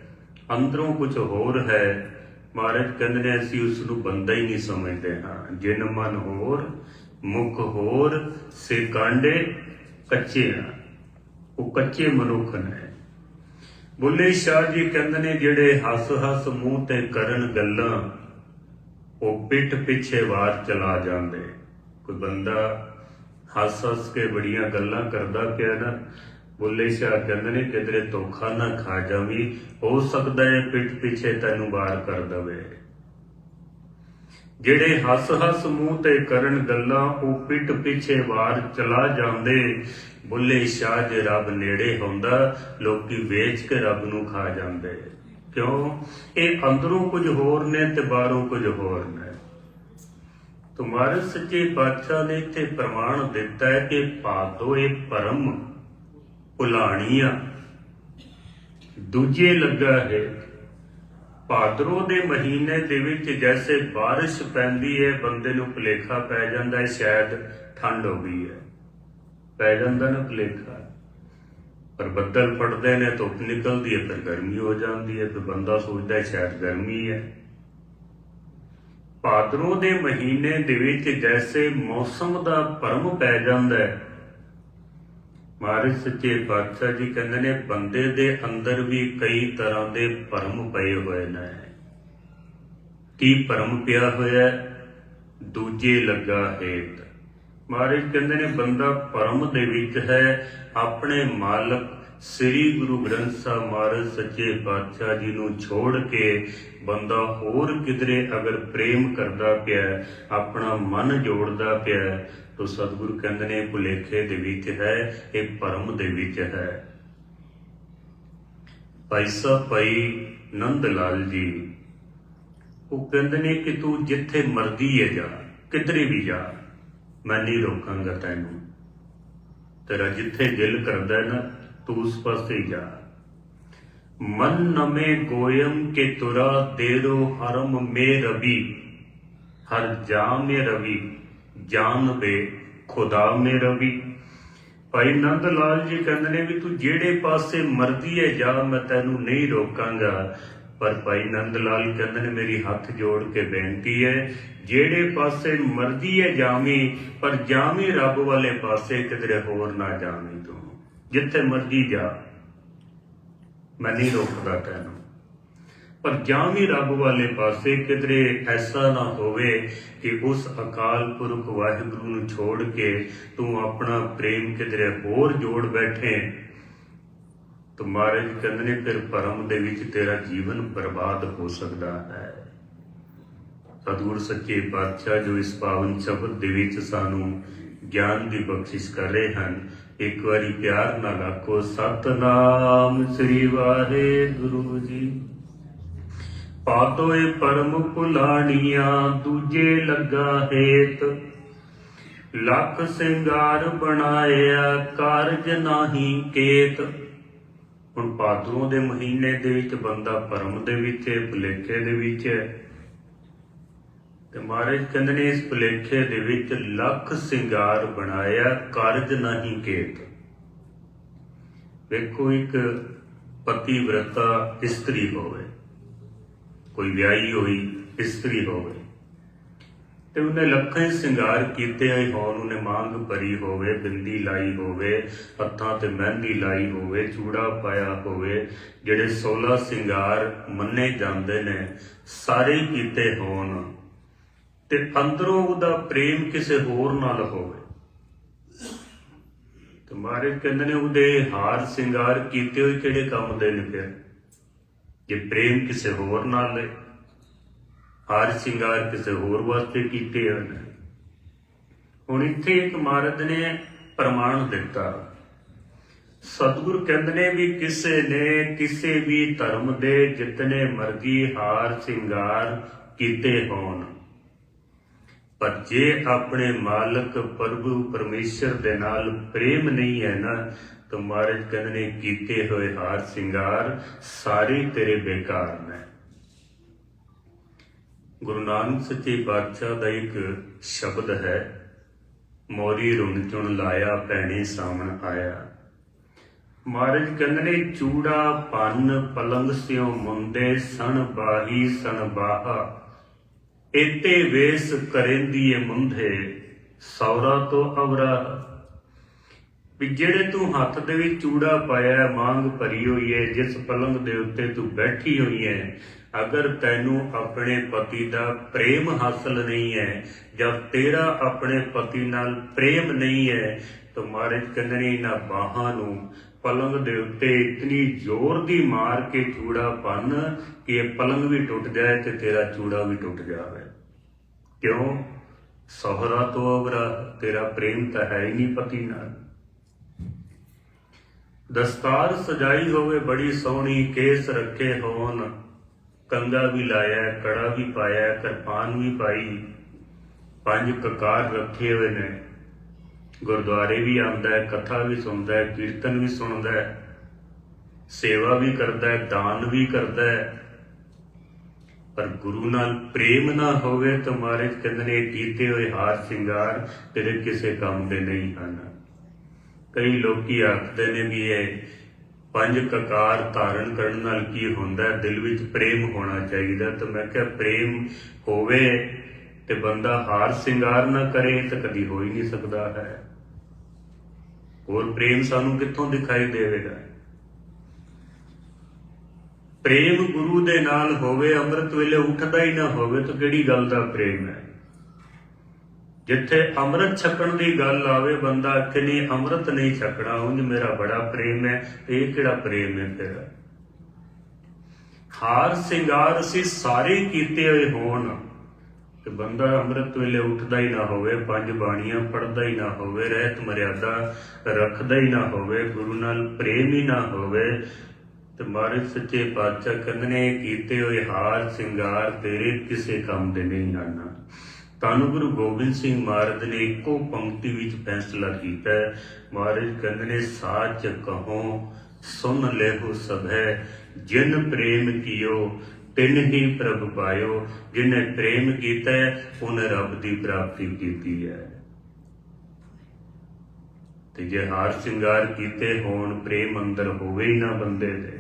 ਅੰਦਰੋਂ ਕੁਝ ਹੋਰ ਹੈ ਮਹਾਰਾਜ ਕਹਿੰਦੇ ਨੇ, ਅਸੀਂ ਉਸ ਨੂੰ ਬੰਦਾ ਹੀ ਨਹੀਂ ਸਮਝਦੇ। ਹਾਂ, ਜਿਨ ਮਨ ਹੋਰ, ਮੁਖ ਹੋਰ, ਸੇ ਕਾਂਡੇ ਕੱਚੇ ਆ। ਉਹ ਕੱਚੇ ਮਨੁੱਖ ਨੇ। ਬੁੱਲੇ ਸ਼ਾਹ ਜੀ ਕਹਿੰਦੇ ਨੇ, ਜਿਹੜੇ ਹੱਸ ਹੱਸ ਮੂੰਹ ਤੇ ਕਰਨ ਗੱਲਾਂ, ਉਹ ਪਿੱਠ ਪਿੱਛੇ ਵਾਰ ਚਲਾ ਜਾਂਦੇ। ਕੋਈ ਬੰਦਾ ਹੱਸ ਹੱਸ ਕੇ ਬੜੀਆਂ ਗੱਲਾਂ ਕਰਦਾ ਪਿਆ ਨਾ ਬੁੱਲੇ ਸ਼ਾਹ ਕਹਿੰਦੇ ਨੇ ਕਿਧਰੇ ਧੋਖਾ ਨਾ ਖਾ ਜਾਵੀਂ, ਹੋ ਸਕਦਾ ਹੈ ਪਿੱਠ ਪਿੱਛੇ ਤੈਨੂੰ ਵਾਰ ਕਰ ਦਵੇ। ਜਿਹੜੇ ਹੱਸ ਹੱਸ ਮੂੰਹ ਤੇ ਕਰਨ ਗੱਲਾਂ, ਉਹ ਪਿੱਠ ਪਿੱਛੇ ਵਾਰ ਚਲਾ ਜਾਂਦੇ। ਬੁੱਲੇ ਸ਼ਾਹ ਜੇ ਰੱਬ ਨੇੜੇ ਹੁੰਦਾ, ਲੋਕੀ ਵੇਚ ਕੇ ਰੱਬ ਨੂੰ ਖਾ ਜਾਂਦੇ। ਕਿਉਂ? ਇਹ ਅੰਦਰੋਂ ਕੁਝ ਹੋਰ ਨੇ ਤੇ ਬਾਹਰੋਂ ਕੁਝ ਹੋਰ ਨੇ। ਤੁਮਾਰੇ ਸੱਚੇ ਬਾਦਸ਼ਾਹ ਨੇ ਇੱਥੇ ਪ੍ਰਮਾਣ ਦਿੱਤਾ ਹੈ ਕਿ ਭਾਦੋ ਇਹ ਪਰਮ ਭੁਲਾਣੀਆਂ ਦੂਜੇ ਲੱਗਾ ਹੈ, ਭਾਦਰੋਂ ਦੇ ਮਹੀਨੇ ਦੇ ਵਿੱਚ ਜੈਸੇ ਬਾਰਿਸ਼ ਪੈਂਦੀ ਹੈ ਬੰਦੇ ਨੂੰ ਭੁਲੇਖਾ ਪੈ ਜਾਂਦਾ ਹੈ ਸ਼ਾਇਦ ਠੰਡ ਹੋ ਗਈ ਹੈ ਪੈ ਜਾਂਦਾ ਨਾ ਭੁਲੇਖਾ। ਪਰ ਬੱਦਲ ਫਟਦੇ ਨੇ, ਧੁੱਪ ਨਿਕਲਦੀ ਹੈ ਫਿਰ ਗਰਮੀ ਹੋ ਜਾਂਦੀ ਹੈ ਤੇ ਬੰਦਾ ਸੋਚਦਾ ਹੈ ਸ਼ਾਇਦ ਗਰਮੀ ਹੈ ਭਾਦਰੋਂ ਦੇ ਮਹੀਨੇ ਦੇ ਵਿੱਚ ਜੈਸੇ ਮੌਸਮ ਦਾ ਭਰਮ ਪੈ ਜਾਂਦਾ ਹੈ ਮਹਾਰਾਜ ਸੱਚੇ ਪਾਤਸ਼ਾਹ ਜੀ ਕਹਿੰਦੇ ਨੇ, ਬੰਦੇ ਦੇ ਅੰਦਰ ਵੀ ਕਈ ਤਰ੍ਹਾਂ ਦੇ ਭਰਮ ਪਏ ਹੋਏ ਨੇ। ਕੀ ਭਰਮ ਪਿਆ ਹੋਇਆ? ਦੂਜੇ ਲੱਗਾ ਹੇਤ। ਮਹਾਰਾਜ ਕਹਿੰਦੇ ਨੇ, ਬੰਦਾ ਭਰਮ ਦੇ ਵਿੱਚ ਹੈ, ਆਪਣੇ ਮਾਲਕ ਸ੍ਰੀ ਗੁਰੂ ਗ੍ਰੰਥ ਸਾਹਿਬ ਮਹਾਰਾਜ ਸੱਚੇ ਪਾਤਸ਼ਾਹ ਜੀ ਨੂੰ ਛੋੜ ਕੇ ਬੰਦਾ ਹੋਰ ਕਿਧਰੇ ਅਗਰ ਪ੍ਰੇਮ ਕਰਦਾ ਪਿਆ ਆਪਣਾ ਮਨ ਜੋੜਦਾ ਪਿਆ ਹੈ, ਤਾਂ ਸਤਿਗੁਰੂ ਕਹਿੰਦੇ ਨੇ ਭੁਲੇਖੇ ਦੇ ਵਿੱਚ ਹੈ ਇਹ ਭਰਮ ਦੇ ਵਿੱਚ ਹੈ। ਭਾਈ ਸਾਹਿਬ ਭਾਈ ਨੰਦ ਲਾਲ ਜੀ ਉਹ ਕਹਿੰਦੇ ਨੇ ਕਿ ਤੂੰ ਜਿੱਥੇ ਮਰਦੀ ਹੈ ਜਾ ਕਿਧਰੇ ਵੀ ਜਾ ਮੈਂ ਨਹੀਂ ਰੋਕਾਂਗਾ ਤੈਨੂੰ। ਤੇਰਾ ਜਿੱਥੇ ਦਿਲ ਕਰਦਾ ਹੈ ਨਾ ਤੂੰ ਉਸ ਪਾਸੇ ਹੀ ਜਾ ਮਨ ਨਮੇ ਗੋਇਮ ਕੇ ਤੁਰਾ ਦੇਰੋ ਹਰਮ ਮੇ ਰਵੀ। ਹਰ ਜਾਮ ਜਾਨ ਬੇ ਖੁਦਾ ਮੇ ਰਵੀ। ਭਾਈ ਨੰਦ ਲਾਲ ਜੀ ਕਹਿੰਦੇ ਨੇ ਵੀ ਤੂੰ ਜਿਹੜੇ ਪਾਸੇ ਮਰਦੀ ਹੈ ਜਾ, ਮੈਂ ਤੈਨੂੰ ਨਹੀਂ ਰੋਕਾਂਗਾ। ਪਰ ਭਾਈ ਨੰਦ ਲਾਲ ਕਹਿੰਦੇ ਨੇ, ਮੇਰੀ ਹੱਥ ਜੋੜ ਕੇ ਬੇਨਤੀ ਹੈ ਜਿਹੜੇ ਪਾਸੇ ਮਰਦੀ ਹੈ ਜਾਵੀਂ, ਪਰ ਜਾਵੀਂ ਰੱਬ ਵਾਲੇ ਪਾਸੇ ਕਿਧਰੇ ਹੋਰ ਨਾ ਜਾਵੀਂ ਤੂੰ। ਜਿੱਥੇ ਮਰਜ਼ੀ ਜਾ, ਮੈਂ ਨਹੀਂ ਰੋਕਦਾ ਤੈਨੂੰ। ਪਰ ਜਾਵੀਂ ਰੱਬ ਵਾਲੇ ਪਾਸੇ ਕਿਧਰੇ ਐਸਾ ਨਾ ਹੋਵੇ ਕਿ ਉਸ ਅਕਾਲ ਪੁਰਖ ਵਾਹਿਗੁਰੂ ਨੂੰ ਛੋੜ ਕੇ ਤੂੰ ਆਪਣਾ ਪ੍ਰੇਮ ਕਿਧਰੇ ਹੋਰ ਜੋੜ ਬੈਠੇ, ਤਾਂ ਮਹਾਰਾਜ ਕਹਿੰਦੇ ਨੇ, ਫਿਰ ਭਰਮ ਦੇ ਵਿੱਚ ਤੇਰਾ ਜੀਵਨ ਬਰਬਾਦ ਹੋ ਸਕਦਾ ਹੈ। ਸਤਿਗੁਰ ਸੱਚੇ ਪਾਤਸ਼ਾਹ ਜੋ ਇਸ ਪਾਵਨ ਸ਼ਬਦ ਦੇ ਵਿੱਚ ਸਾਨੂੰ ਗਿਆਨ ਦੀ ਬਖਸ਼ਿਸ਼ ਕਰ ਰਹੇ ਹਨ ਇੱਕ ਵਾਰੀ ਪਿਆਰ ਨਾਲ ਆਖੋ, ਸਤਨਾਮ ਸ੍ਰੀ ਵਾਹਿਗੁਰੂ ਜੀ। ਪਾਤੋਏ ਪਰਮ ਭੁਲਾਣੀਆਂ ਦੂਜੇ ਲੱਗਾ ਹੇਤ। ਲੱਖ ਸਿੰਗਾਰ ਬਣਾਇਆ, ਕਾਰਜ ਨਾਹੀ ਕੇਤ। ਹੁਣ ਪਾਤਰੋਂ ਦੇ ਮਹੀਨੇ ਦੇ ਵਿੱਚ ਬੰਦਾ ਪਰਮ ਦੇ ਵਿੱਚ ਹੈ, ਭੁਲੇਖੇ ਦੇ ਵਿੱਚ ਹੈ। ਤੇ ਮਹਾਰਾਜ ਕਹਿੰਦੇ ਨੇ, ਇਸ ਭੁਲੇਖੇ ਦੇ ਵਿੱਚ ਲੱਖ ਸਿੰਗਾਰ ਬਣਾਇਆ, ਕਾਰਜ ਨਹੀਂ ਕੇਤ। ਵੇਖੋ ਇੱਕ ਪਤੀ ਵਰਤਾ ਇਸਤਰੀ ਹੋਵੇ, ਕੋਈ ਵਿਆਹੀ ਹੋਈ ਇਸਤਰੀ ਹੋਵੇ, ਤੇ ਉਹਨੇ ਲੱਖਾਂ ਹੀ ਸਿੰਗਾਰ ਕੀਤੇ ਹੋਏ ਹੋਣ ਉਹਨੇ ਮੰਗ ਭਰੀ ਹੋਵੇ, ਬਿੰਦੀ ਲਾਈ ਹੋਵੇ, ਹੱਥਾਂ ਤੇ ਮਹਿੰਦੀ ਲਾਈ ਹੋਵੇ, ਚੂੜਾ ਪਾਇਆ ਹੋਵੇ, ਜਿਹੜੇ 16 ਸਿੰਗਾਰ ਮੰਨੇ ਜਾਂਦੇ ਨੇ, ਸਾਰੇ ਕੀਤੇ ਹੋਣ। ਤੇ ਅੰਦਰੋਂ ਉਹਦਾ ਪ੍ਰੇਮ ਕਿਸੇ ਹੋਰ ਨਾਲ ਹੋਵੇ। ਤੇ ਮਹਾਰਾਜ ਕਹਿੰਦੇ ਨੇ, ਉਹਦੇ ਹਾਰ ਸਿੰਗਾਰ ਕੀਤੇ ਹੋਏ ਕਿਹੜੇ ਕੰਮ ਦੇ ਨੇ ਫਿਰ? ਜੇ ਪ੍ਰੇਮ ਕਿਸੇ ਹੋਰ ਨਾਲ ਹੈ ਹਾਰ ਸਿੰਗਾਰ ਕਿਸੇ ਹੋਰ ਵਾਸਤੇ ਕੀਤੇ ਹਨ ਹੁਣ ਇੱਥੇ ਇੱਕ ਮਹਾਰਾਜ ਨੇ ਪ੍ਰਮਾਣ ਦਿੱਤਾ। ਸਤਿਗੁਰ ਕਹਿੰਦੇ ਨੇ ਵੀ ਕਿਸੇ ਨੇ ਕਿਸੇ ਵੀ ਧਰਮ ਦੇ ਜਿਤਨੇ ਮਰਜ਼ੀ ਹਾਰ ਸਿੰਗਾਰ ਕੀਤੇ ਹੋਣ। ਪਰ ਜੇ ਆਪਣੇ ਮਾਲਕ ਪ੍ਰਭੂ ਪਰਮੇਸ਼ਰ ਦੇ ਨਾਲ ਪ੍ਰੇਮ ਨਹੀਂ ਹੈ ਨਾ, ਤਾਂ ਮਹਾਰਾਜ ਕਹਿੰਦੇ ਨੇ, ਕੀਤੇ ਹੋਏ ਹਾਰ ਸਿੰਗਾਰ ਸਾਰੇ ਤੇਰੇ ਬੇਕਾਰ ਨੇ। ਗੁਰੂ ਨਾਨਕ ਸੱਚੇ ਪਾਤਸ਼ਾਹ ਦਾ ਇੱਕ ਸ਼ਬਦ ਹੈ, ਮੋਰੀ ਰੁਣ ਚੁਣ ਲਾਇਆ ਭੈਣੇ ਸਾਵਣ ਆਇਆ। ਮਹਾਰਾਜ ਕਹਿੰਦੇ ਨੇ, ਚੂੜਾ ਪੰਨ ਪਲੰਗ ਸਿਓ ਮੁੰਦੇ ਸਣ ਬਾਹੀ ਸਣ ਬਾਹਾ। ਇਤੇ ਵੇਸ ਕਰੇਂਦੀ ਮੁੰਧੇ, ਸੌਰਾ ਤੋਂ ਅਵਰਾ। ਵੀ ਜਿਹੜੇ ਤੂੰ ਹੱਥ ਦੇ ਵਿੱਚ ਚੂੜਾ ਪਾਇਆ, ਮੰਗ ਭਰੀ ਹੋਈ ਹੈ ਜਿਸ ਪਲੰਗ ਦੇ ਉੱਤੇ ਤੂੰ ਬੈਠੀ ਹੋਈ ਹੈ ਅਗਰ ਤੈਨੂੰ ਆਪਣੇ ਪਤੀ ਦਾ ਪ੍ਰੇਮ ਹਾਸਲ ਨਹੀਂ ਹੈ ਜਾਂ ਤੇਰਾ ਆਪਣੇ ਪਤੀ ਨਾਲ ਪ੍ਰੇਮ ਨਹੀਂ ਹੈ ਤਾਂ ਮਹਾਰਾਜ ਕਹਿੰਦੇ ਨੇ ਇਹਨਾਂ ਬਾਹਾਂ ਨੂੰ ਪਲੰਗ ਦੇ ਉੱਤੇ ਇਤਨੀ ਜ਼ੋਰ ਦੀ ਮਾਰ ਕੇ ਚੂੜਾ ਪੰਨ ਕਿ ਪਲੰਗ ਵੀ ਟੁੱਟ ਜਾਏ ਤੇ ਤੇਰਾ ਚੂੜਾ ਵੀ ਟੁੱਟ ਜਾਵੇ। ਕਿਉਂ? ਸਹਰਾ ਤੋਂ ਅਵਰਾ ਤੇਰਾ ਪ੍ਰੇਮ ਤਾਂ ਹੈ ਹੀ ਨਹੀਂ ਪਤੀ ਨਾਲ ਦਸਤਾਰ ਸਜਾਈ ਹੋਵੇ, ਬੜੀ ਸੋਹਣੀ ਕੇਸ ਰੱਖੇ ਹੋਣ। ਕੰਗਾ ਵੀ ਲਾਇਆ, ਕੜਾ ਵੀ ਪਾਇਆ, ਕਿਰਪਾਨ ਵੀ ਪਾਈ। ਪੰਜ ਕਕਾਰ ਰੱਖੇ ਹੋਏ ਨੇ। ਗੁਰਦੁਆਰੇ ਵੀ ਆਉਂਦਾ ਹੈ, ਕਥਾ ਵੀ ਸੁਣਦਾ ਹੈ, ਕੀਰਤਨ ਵੀ ਸੁਣਦਾ ਹੈ, ਸੇਵਾ ਵੀ ਕਰਦਾ ਹੈ, ਦਾਨ ਵੀ ਕਰਦਾ ਹੈ। ਪਰ ਗੁਰੂ ਨਾਲ ਪ੍ਰੇਮ ਨਾ ਹੋਵੇ ਤਾਂ ਮਹਾਰਾਜ ਕਹਿੰਦੇ ਨੇ, ਇਹ ਕੀਤੇ ਹੋਏ ਹਾਰ ਸ਼ਿੰਗਾਰ ਤੇਰੇ ਕਿਸੇ ਕੰਮ ਦੇ ਨਹੀਂ ਹਨ। ਕਈ ਲੋਕੀ ਆਖਦੇ ਨੇ ਵੀ ਇਹ ਪੰਜ ਕਕਾਰ ਧਾਰਨ ਕਰਨ ਨਾਲ ਕੀ ਹੁੰਦਾ ਹੈ? ਦਿਲ ਵਿੱਚ ਪ੍ਰੇਮ ਹੋਣਾ ਚਾਹੀਦਾ। ਤਾਂ ਮੈਂ ਕਿਹਾ, ਪ੍ਰੇਮ ਹੋਵੇ ਤੇ ਬੰਦਾ ਹਾਰ ਸ਼ਿੰਗਾਰ ਨਾ ਕਰੇ ਤਾਂ ਕਦੀ ਹੋ ਹੀ ਨਹੀਂ ਸਕਦਾ ਹੈ। ਹੋਰ ਪ੍ਰੇਮ ਸਾਨੂੰ ਕਿੱਥੋਂ ਦਿਖਾਈ ਦੇਵੇਗਾ? ਪ੍ਰੇਮ ਗੁਰੂ ਦੇ ਨਾਲ ਹੋਵੇ, ਅੰਮ੍ਰਿਤ ਵੇਲੇ ਉੱਠਦਾ ਹੀ ਨਾ ਹੋਵੇ, ਤਾਂ ਕਿਹੜੀ ਗੱਲ ਦਾ ਪ੍ਰੇਮ ਹੈ? ਜਿੱਥੇ ਅੰਮ੍ਰਿਤ ਛਕਣ ਦੀ ਗੱਲ ਆਵੇ, ਬੰਦਾ ਕਿ ਨਹੀਂ, ਅੰਮ੍ਰਿਤ ਨਹੀਂ ਛਕਣਾ, ਉਂਝ ਮੇਰਾ ਬੜਾ ਪ੍ਰੇਮ ਹੈ, ਇਹ ਕਿਹੜਾ ਪ੍ਰੇਮ ਹੈ ਫਿਰ? ਹਾਰ ਸ਼ਿੰਗਾਰ ਅਸੀਂ ਸਾਰੇ ਕੀਤੇ ਹੋਏ ਹੋਣ। ਤੇ ਬੰਦਾ ਅੰਮ੍ਰਿਤ ਵੇਲੇ ਉੱਠਦਾ ਹੀ ਨਾ ਹੋਵੇ, ਪੰਜ ਬਾਣੀਆਂ ਪੜ੍ਹਦਾ ਹੀ ਨਾ ਹੋਵੇ, ਰਹਿਤ ਮਰਿਆਦਾ ਰੱਖਦਾ ਹੀ ਨਾ ਹੋਵੇ, ਗੁਰੂ ਨਾਲ ਪ੍ਰੇਮ ਹੀ ਨਾ ਹੋਵੇ, ਤੇ ਮਹਾਰਾਜ ਸੱਚੇ ਪਾਤਸ਼ਾਹ ਕਹਿੰਦੇ ਨੇ ਕੀਤੇ ਹੋਏ ਹਾਰ ਸ਼ਿੰਗਾਰ ਤੇਰੇ ਕਿਸੇ ਕੰਮ ਦੇ ਨਹੀਂ ਹਨ ਤਾਨੂੰ ਗੁਰੂ ਗੋਬਿੰਦ ਸਿੰਘ ਮਹਾਰਾਜ ਨੇ ਇੱਕੋ ਪੰਕਤੀ ਵਿੱਚ ਫੈਸਲਾ ਕੀਤਾ ਹੈ। ਮਹਾਰਾਜ ਕਹਿੰਦੇ ਨੇ, ਸਾਚ ਕਹੋ, ਸੁਨ ਲੈਹੁ ਸਭੈ, ਜਿਨ ਪ੍ਰੇਮ ਕੀਓ ਤਿੰਨ ਹੀ ਪ੍ਰਭ ਪਾਇਓ ਜਿਨੇ ਪ੍ਰੇਮ ਕੀਤਾ ਹੈ, ਰੱਬ ਦੀ ਪ੍ਰਾਪਤੀ ਕੀਤੀ ਹੈ। ਤੇ ਜੇ ਹਾਰ ਸ਼ਿੰਗਾਰ ਕੀਤੇ ਹੋਣ ਪ੍ਰੇਮ ਅੰਦਰ ਹੋਵੇ ਹੀ ਨਾ ਬੰਦੇ ਦੇ।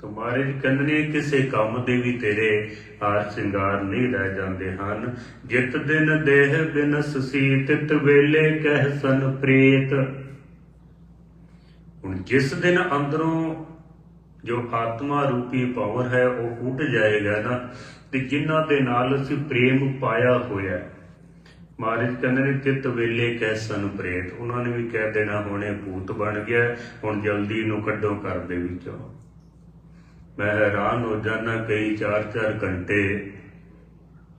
ਤਾਂ ਮਹਾਰਾਜ ਕਹਿੰਦੇ ਕਿਸੇ ਕੰਮ ਦੇ ਵੀ ਤੇਰੇ ਹਾਰ ਸ਼ਿੰਗਾਰ ਨਹੀਂ ਰਹਿ ਜਾਂਦੇ ਹਨ। ਜਿਤ ਦਿਨ ਦੇਹ ਬਿਨਸ ਸੀ ਤਿਤ ਵੇਲੇ ਕਹਿ ਸਨ ਪ੍ਰੇਤ। ਹੁਣ ਜਿਸ ਦਿਨ ਅੰਦਰੋਂ ਜੋ ਆਤਮਾ ਰੂਪੀ ਪਾਵਰ ਹੈ, ਉਹ ਉੱਡ ਜਾਏਗਾ ਨਾ। ਤੇ ਜਿਨ੍ਹਾਂ ਦੇ ਨਾਲ ਅਸੀਂ ਪ੍ਰੇਮ ਪਾਇਆ ਹੋਇਆ ਮਹਾਰਾਜ ਕਹਿੰਦੇ ਨੇ, ਤਿਤ ਵੇਲੇ ਕਹਿ ਪ੍ਰੇਤ। ਉਹਨਾਂ ਨੇ ਵੀ ਕਹਿ ਦੇਣਾ, ਹੁਣੇ ਭੂਤ ਬਣ ਗਿਆ ਹੁਣ ਜਲਦੀ ਨੂੰ ਕੱਢੋ ਘਰ ਦੇ ਵਿੱਚੋਂ। ਮੈਂ ਹੈਰਾਨ ਹੋ ਜਾਣਾ ਕਈ 4-4 ਘੰਟੇ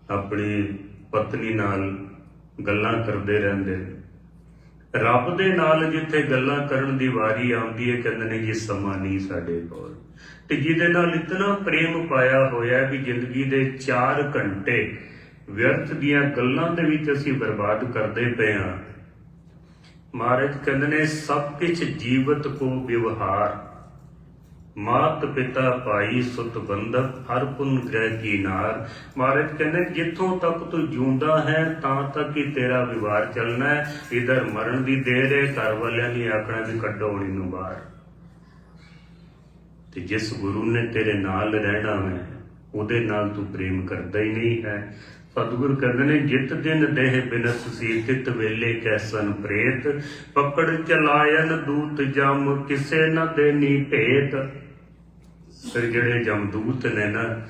ਆਪਣੀ ਪਤਨੀ ਨਾਲ ਗੱਲਾਂ ਕਰਦੇ ਰਹਿੰਦੇ ਨੇ। ਰੱਬ ਦੇ ਨਾਲ ਜਿੱਥੇ ਗੱਲਾਂ ਕਰਨ ਦੀ ਵਾਰੀ ਆਉਂਦੀ ਹੈ, ਕਹਿੰਦੇ ਨੇ ਜੀ ਸਮਾਂ ਨਹੀਂ ਸਾਡੇ ਕੋਲ। ਤੇ ਜਿਹਦੇ ਨਾਲ ਇਤਨਾ ਪ੍ਰੇਮ ਪਾਇਆ ਹੋਇਆ ਵੀ ਜ਼ਿੰਦਗੀ ਦੇ 4 ਘੰਟੇ ਵਿਅਰਥ ਦੀਆਂ ਗੱਲਾਂ ਦੇ ਵਿੱਚ ਅਸੀਂ ਬਰਬਾਦ ਕਰਦੇ ਪਏ ਹਾਂ। ਮਹਾਰਾਜ ਕਹਿੰਦੇ ਨੇ, ਸਭ ਕੁਝ ਜੀਵਤ ਕੋ ਵਿਵਹਾਰ। ਮਾਤ ਪਿਤਾ ਭਾਈ ਸੁਤ ਬੰਧਕ, ਹਰ ਪੁਨ ਗ੍ਰਹਿ ਕੀ ਨਾਰ। ਮਹਾਰਾਜ ਕਹਿੰਦੇ, ਜਿੱਥੋਂ ਤੱਕ ਤੂੰ ਜਿਉਂਦਾ ਹੈ, ਤਾਂ ਤੱਕ ਹੀ ਤੇਰਾ ਵਿਵਹਾਰ ਚੱਲਣਾ ਹੈ। ਇਧਰ ਮਰਨ ਦੀ ਦੇਰ ਹੈ, ਘਰ ਵਾਲਿਆਂ ਨੇ ਆਖਣਾ ਵੀ ਕੱਢੋ ਹੁਣੀ ਬਾਹਰ। ਤੇ ਜਿਸ ਗੁਰੂ ਨੇ ਤੇਰੇ ਨਾਲ ਰਹਿਣਾ ਹੈ, ਉਹਦੇ ਨਾਲ ਤੂੰ ਪ੍ਰੇਮ ਕਰਦਾ ਹੀ ਨਹੀਂ ਹੈ। ਸਤਿਗੁਰ ਕਹਿੰਦੇ ਨੇ, ਜਿਤ ਦਿਨ ਦੇਹ ਬਿਨਸ ਸੀ, ਤਿਤ ਕੈਸਨ ਪ੍ਰੇਤ। ਪਕੜ ਚਲਾਇਨ ਦੂਤ ਜਮ, ਕਿਸੇ ਨ ਦੇਨੀ ਭੇਤ। ਫਿਰ ਜਿਹੜੇ ਜਮਦੂਤ ਨੇ ਨਾ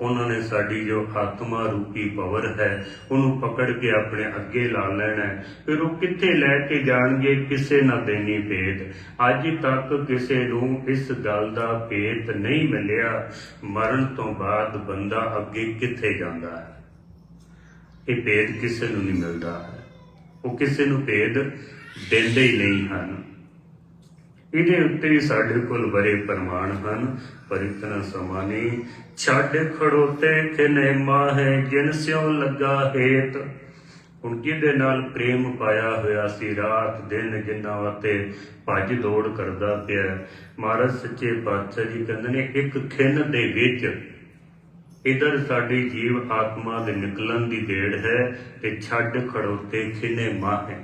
ਉਹਨਾਂ ਨੇ ਸਾਡੀ ਜੋ ਆਤਮਾ ਰੂਪੀ ਪਾਵਰ ਹੈ, ਉਹਨੂੰ ਪਕੜ ਕੇ ਆਪਣੇ ਅੱਗੇ ਲਾ ਲੈਣਾ ਫਿਰ ਉਹ ਕਿੱਥੇ ਲੈ ਕੇ ਜਾਣਗੇ, ਕਿਸੇ ਨਾ ਦੇਣੀ ਭੇਦ। ਅੱਜ ਤੱਕ ਕਿਸੇ ਨੂੰ ਇਸ ਗੱਲ ਦਾ ਭੇਦ ਨਹੀਂ ਮਿਲਿਆ। ਮਰਨ ਤੋਂ ਬਾਅਦ ਬੰਦਾ ਅੱਗੇ ਕਿੱਥੇ ਜਾਂਦਾ ਹੈ? ਇਹ ਭੇਦ ਕਿਸੇ ਨੂੰ ਨਹੀਂ ਮਿਲਦਾ। ਹੈ ਉਹ ਕਿਸੇ ਨੂੰ ਭੇਦ ਦਿੰਦੇ ਹੀ ਨਹੀਂ ਹਨ। ਇਹਦੇ ਉੱਤੇ ਸਾਡੇ ਕੋਲ ਬੜੇ ਪ੍ਰਮਾਣ ਹਨ। ਪਰ ਇਤਨਾ ਸਮਾਂ ਨਹੀਂ ਛੱਡ ਖੜੋਤੇ ਕਿਨੇ ਮਾਹੇ, ਜਿਨ ਸਿਉ ਲੱਗਾ ਹੇਤ। ਹੁਣ ਕਿਹਦੇ ਨਾਲ ਪ੍ਰੇਮ ਪਾਇਆ ਹੋਇਆ ਸੀ ਰਾਤ, ਦਿਨ ਜਿੰਨਾ ਵਾਤੇ ਭੱਜ ਦੌੜ ਕਰਦਾ ਪਿਆ। ਮਹਾਰਾਜ ਸੱਚੇ ਪਾਤਸ਼ਾਹ ਜੀ ਕਹਿੰਦੇ ਨੇ, ਇੱਕ ਖਿੰਨ ਦੇ ਵਿੱਚ ਇਧਰ ਸਾਡੀ ਜੀਵ ਆਤਮਾ ਦੇ ਨਿਕਲਣ ਦੀ ਦੇੜ ਹੈ ਤੇ ਛੱਡ ਖੜੋਤੇ ਖਿਨੇ ਮਾਹੇ।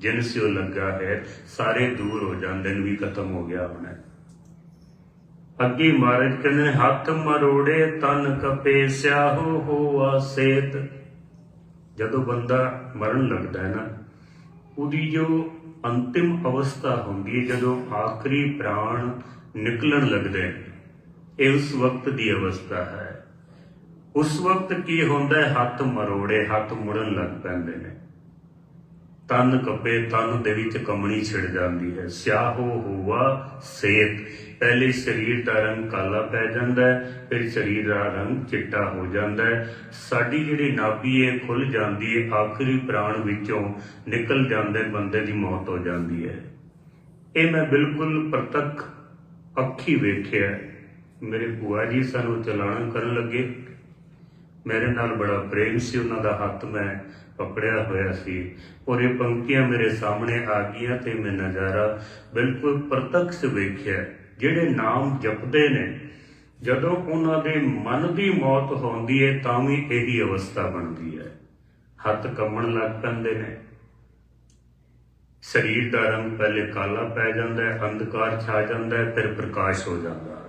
ਜਿਨ ਸਿਓ ਲੱਗਾ ਹੈ ਸਾਰੇ ਦੂਰ ਹੋ ਜਾਂਦੇ ਨੇ ਵੀ ਖਤਮ ਹੋ ਗਿਆ ਹੁਣ ਅੱਗੇ ਮਹਾਰਾਜ ਕਹਿੰਦੇ ਨੇ ਹੱਥ ਮਰੋੜੇ ਤਨ ਕਪੇ ਸਿਆਹੋ ਹੋਆ ਸੇਤ ਜਦੋਂ ਬੰਦਾ ਮਰਨ ਲੱਗਦਾ ਹੈ ਨਾ ਉਹਦੀ ਜੋ ਅੰਤਿਮ ਅਵਸਥਾ ਹੁੰਦੀ ਹੈ ਜਦੋਂ ਆਖਰੀ ਪ੍ਰਾਣ ਨਿਕਲਣ ਲੱਗਦੇ ਨੇ, ਇਹ ਉਸ ਵਕਤ ਦੀ ਅਵਸਥਾ ਹੈ। ਉਸ ਵਕਤ ਕੀ ਹੁੰਦਾ ਹੈ? ਹੱਥ ਮਰੋੜੇ ਹੱਥ ਮੁੜਨ ਲੱਗ ਪੈਂਦੇ ਨੇ। ਤਨ ਕੱਪੇ ਤਨ ਦੇ ਵਿੱਚ ਕਮਣੀ ਛਿੜ ਜਾਂਦੀ ਹੈ। ਸਿਆਹੋ ਹੋਵਾ ਸੇਤ। ਪਹਿਲੇ ਸਰੀਰ ਦਾ ਰੰਗ ਕਾਲਾ ਪੈ ਜਾਂਦਾ ਹੈ, ਫਿਰ ਸਰੀਰ ਦਾ ਰੰਗ ਚਿੱਟਾ ਹੋ ਜਾਂਦਾ ਹੈ। ਸਾਡੀ ਜਿਹੜੀ ਨਾਭੀ ਹੈ ਖੁੱਲ ਜਾਂਦੀ ਹੈ, ਆਖਰੀ ਪ੍ਰਾਣ ਵਿੱਚੋਂ ਨਿਕਲ ਜਾਂਦੇ ਬੰਦੇ ਦੀ ਮੌਤ ਹੋ ਜਾਂਦੀ ਹੈ। ਇਹ ਮੈਂ ਬਿਲਕੁਲ ਪ੍ਰਤੱਖ ਅੱਖੀ ਵੇਖਿਆ। ਮੇਰੇ ਭੂਆ ਜੀ ਸਾਨੂੰ ਚਲਾਣਾ ਕਰਨ ਲੱਗੇ। ਮੇਰੇ ਨਾਲ ਬੜਾ ਪ੍ਰੇਮ ਸੀ, ਉਹਨਾਂ ਦਾ ਹੱਥ ਮੈਂ ਪਕੜਿਆ ਹੋਇਆ ਸੀ। ਔਰ ਇਹ ਪੰਕਤੀਆਂ ਮੇਰੇ ਸਾਹਮਣੇ ਆ ਗਈਆਂ ਤੇ ਮੈਂ ਨਜ਼ਾਰਾ ਬਿਲਕੁਲ ਪ੍ਰਤੱਖ ਵੇਖਿਆ, ਜਿਹੜੇ ਨਾਮ ਜਪਦੇ ਨੇ। ਜਦੋਂ ਉਹਨਾਂ ਦੇ ਮਨ ਦੀ ਮੌਤ ਹੁੰਦੀ ਹੈ ਤਾਂ ਵੀ ਇਹੀ ਅਵਸਥਾ ਬਣਦੀ ਹੈ ਹੱਥ ਕੰਮਣ ਲੱਗ ਪੈਂਦੇ ਨੇ। ਸਰੀਰ ਦਾ ਰੰਗ ਪਹਿਲੇ ਕਾਲਾ ਪੈ ਜਾਂਦਾ ਹੈ ਅੰਧਕਾਰ ਛਾ ਜਾਂਦਾ ਹੈ ਫਿਰ ਪ੍ਰਕਾਸ਼ ਹੋ ਜਾਂਦਾ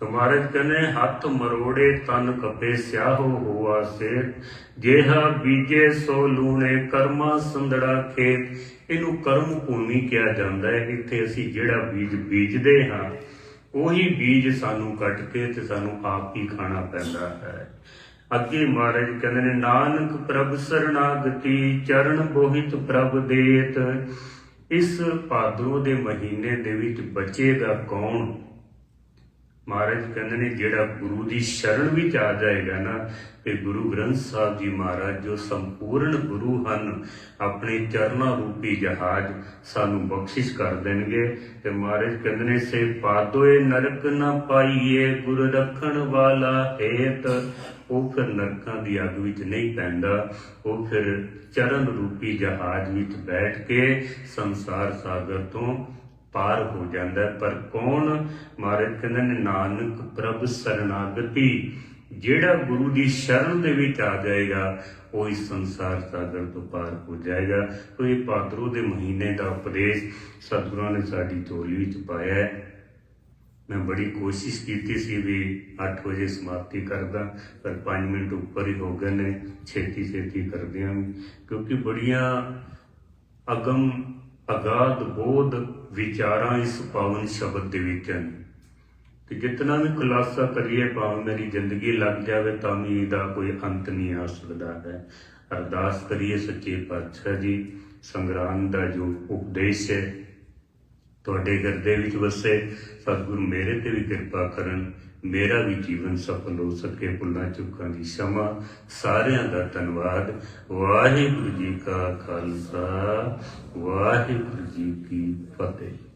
ਹੈ ਤੁਮਾਰੇ ਕਨੇ ਹੱਥ ਮਰੋੜੇ, ਤਨ ਕਪੇ ਸਿਆਹੋ ਹੋਆ ਸੇ ਬੀਜੇ ਸੋ ਲੂਣੇ, ਕਰਮਾ ਸੰਦੜਾ ਖੇਤ। ਇਹਨੂੰ ਕਰਮ ਭੂਮੀ ਕਿਹਾ ਜਾਂਦਾ ਹੈ, ਇੱਥੇ ਅਸੀਂ ਜਿਹੜਾ ਬੀਜ ਬੀਜਦੇ ਹਾਂ, ਉਹੀ ਬੀਜ ਸਾਨੂੰ ਕੱਟ ਕੇ ਤੇ ਸਾਨੂੰ ਆਪ ਹੀ ਖਾਣਾ ਪੈਂਦਾ ਹੈ। ਅੱਗੇ ਮਹਾਰਾਜ ਕਹਿੰਦੇ ਨੇ, ਨਾਨਕ ਪ੍ਰਭ ਸਰਣਾਗਤੀ ਚਰਨ ਬੋਹਿਤ ਪ੍ਰਭ ਦੇਤ। ਇਸ ਭਾਦਰੋਂ ਦੇ ਮਹੀਨੇ ਦੇ ਵਿੱਚ ਬਚੇਗਾ ਕੌਣ? ਮਹਾਰਾਜ ਕਹਿੰਦੇ ਨੇ, ਜਿਹੜਾ ਗੁਰੂ ਦੀ ਸ਼ਰਨ ਵਿੱਚ ਆ ਜਾਏਗਾ ਨਾ, ਤੇ ਗੁਰੂ ਗ੍ਰੰਥ ਸਾਹਿਬ ਜੀ ਮਹਾਰਾਜ ਜੋ ਸੰਪੂਰਨ ਗੁਰੂ ਹਨ, ਆਪਣੇ ਚਰਨਾਂ ਰੂਪੀ ਜਹਾਜ਼ ਸਾਨੂੰ ਬਖਸ਼ਿਸ਼ ਕਰ ਦੇਣਗੇ। ਤੇ ਮਹਾਰਾਜ ਕਹਿੰਦੇ ਨੇ, ਸੇ ਪਾਦੋਏ ਨਰਕ ਨਾ ਪਾਈਏ, ਗੁਰ ਰੱਖਣ ਵਾਲਾ ਹੇਤ। ਉਹ ਫਿਰ ਨਰਕਾਂ ਦੀ ਅੱਗ ਵਿੱਚ ਨਹੀਂ ਪੈਂਦਾ, ਉਹ ਫਿਰ ਚਰਨ ਰੂਪੀ ਜਹਾਜ਼ ਵਿੱਚ ਬੈਠ ਕੇ ਸੰਸਾਰ ਸਾਗਰ ਤੋਂ ਪਾਰ ਹੋ ਜਾਂਦਾ ਪਰ ਕੌਣ? ਮਹਾਰਾਜ ਕਹਿੰਦੇ ਨੇ, ਨਾਨਕ ਪ੍ਰਭ ਸਰਨਾਗਤੀ। ਜਿਹੜਾ ਗੁਰੂ ਦੀ ਸ਼ਰਨ ਦੇ ਵਿੱਚ ਆ ਜਾਏਗਾ, ਉਹ ਇਸ ਸੰਸਾਰ ਸਾਗਰ ਤੋਂ ਪਾਰ ਹੋ ਜਾਏਗਾ। ਤੋ ਇਹ ਭਾਦਰੋਂ ਦੇ ਮਹੀਨੇ ਦਾ ਉਪਦੇਸ਼ ਸਤਿਗੁਰਾਂ ਨੇ ਸਾਡੀ ਟੋਲੀ ਵਿੱਚ ਪਾਇਆ ਹੈ। ਮੈਂ ਬੜੀ ਕੋਸ਼ਿਸ਼ ਕੀਤੀ ਸੀ ਵੀ 8 ਵਜੇ ਸਮਾਪਤੀ ਕਰਦਾ, ਪਰ 5 ਮਿੰਟ ਉੱਪਰ ਹੀ ਹੋ ਗਏ ਨੇ। ਛੇਤੀ ਛੇਤੀ ਕਰਦੇ ਹਾਂ ਕਿਉਂਕਿ ਬੜੀਆਂ ਅਗਮ ਅਗਾਧ ਬੋਧ ਵਿਚਾਰਾਂ ਇਸ ਪਾਵਨ ਸ਼ਬਦ ਦੇ ਵਿੱਚ ਹਨ। ਤੇ ਜਿਤਨਾ ਵੀ ਖੁਲਾਸਾ ਕਰੀਏ, ਭਾਵੇਂ ਮੇਰੀ ਜ਼ਿੰਦਗੀ ਲੱਗ ਜਾਵੇ, ਤਾਂ ਵੀ ਇਹਦਾ ਕੋਈ ਅੰਤ ਨਹੀਂ ਆ ਸਕਦਾ ਹੈ। ਅਰਦਾਸ ਕਰੀਏ ਸੱਚੇ ਪਾਤਸ਼ਾਹ ਜੀ ਸੰਗਰਾਮ ਦਾ ਜੋ ਉਪਦੇਸ਼ ਹੈ, ਤੁਹਾਡੇ ਹਿਰਦੇ ਵਿੱਚ ਵਸੇ, ਸਤਿਗੁਰੂ ਮੇਰੇ ਤੇ ਵੀ ਕਿਰਪਾ ਕਰਨ। ਮੇਰਾ ਵੀ ਜੀਵਨ ਸਫਲ ਹੋ ਸਕੇ, ਭੁੱਲਾਂ ਚੁੱਕਾਂ ਦੀ ਸ਼ਮਾ। ਸਾਰਿਆਂ ਦਾ ਧੰਨਵਾਦ। ਵਾਹਿਗੁਰੂ ਜੀ ਕਾ ਖਾਲਸਾ, ਵਾਹਿਗੁਰੂ ਜੀ ਕੀ ਫਤਿਹ।